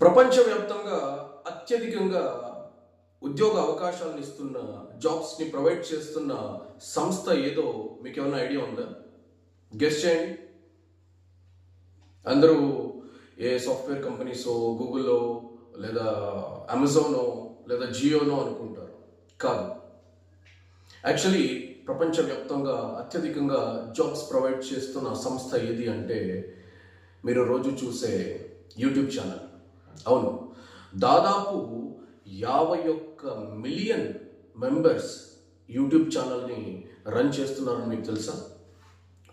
ప్రపంచవ్యాప్తంగా అత్యధికంగా ఉద్యోగ అవకాశాలను ఇస్తున్న జాబ్స్ని ప్రొవైడ్ చేస్తున్న సంస్థ ఏదో మీకు ఏమైనా ఐడియా ఉందా? గెస్ట్ చేయండి. అందరూ ఏ సాఫ్ట్వేర్ కంపెనీసో గూగుల్లో లేదా అమెజానో లేదా జియోనో అనుకుంటారు. కాదు. యాక్చువల్లీ ప్రపంచవ్యాప్తంగా అత్యధికంగా జాబ్స్ ప్రొవైడ్ చేస్తున్న సంస్థ ఏది అంటే మీరు రోజు చూసే యూట్యూబ్ ఛానల్. అవును. దాదాపు యాభై ఒక్క మిలియన్ మెంబర్స్ యూట్యూబ్ ఛానల్ని రన్ చేస్తున్నారని మీకు తెలుసా?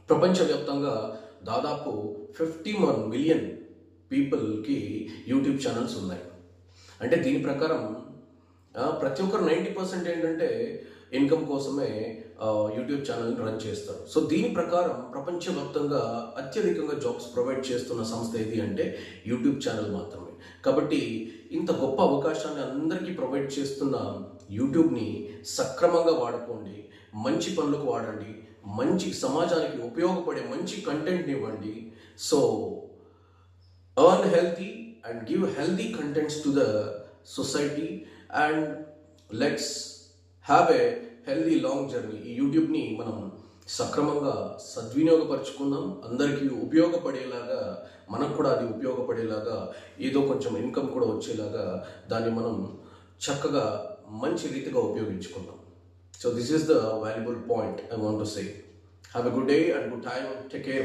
ప్రపంచవ్యాప్తంగా దాదాపు ఫిఫ్టీ వన్ మిలియన్ పీపుల్కి యూట్యూబ్ ఛానల్స్ ఉన్నాయి. అంటే దీని ప్రకారం ప్రతి ఒక్కరు నైంటీ పర్సెంట్ ఏంటంటే ఇన్కమ్ కోసమే యూట్యూబ్ ఛానల్ని రన్ చేస్తారు. సో దీని ప్రకారం ప్రపంచవ్యాప్తంగా అత్యధికంగా జాబ్స్ ప్రొవైడ్ చేస్తున్న సంస్థ ఏది అంటే యూట్యూబ్ ఛానల్ మాత్రమే. కాబట్టి ఇంత గొప్ప అవకాశాన్ని అందరికీ ప్రొవైడ్ చేస్తున్న యూట్యూబ్ని సక్రమంగా వాడుకోండి మంచి పనులకు వాడండి మంచి సమాజానికి ఉపయోగపడే మంచి కంటెంట్ని ఇవ్వండి. So earn healthy and give healthy contents to the society and let's have a healthy long journey. ఈ యూట్యూబ్ని మనం సక్రమంగా సద్వినియోగపరచుకుందాం. అందరికీ ఉపయోగపడేలాగా మనకు కూడా అది ఉపయోగపడేలాగా ఏదో కొంచెం ఇన్కమ్ కూడా వచ్చేలాగా దాన్ని మనం చక్కగా మంచి రీతిగా ఉపయోగించుకుందాం. So this is the valuable point I want to say have a good day and good time take care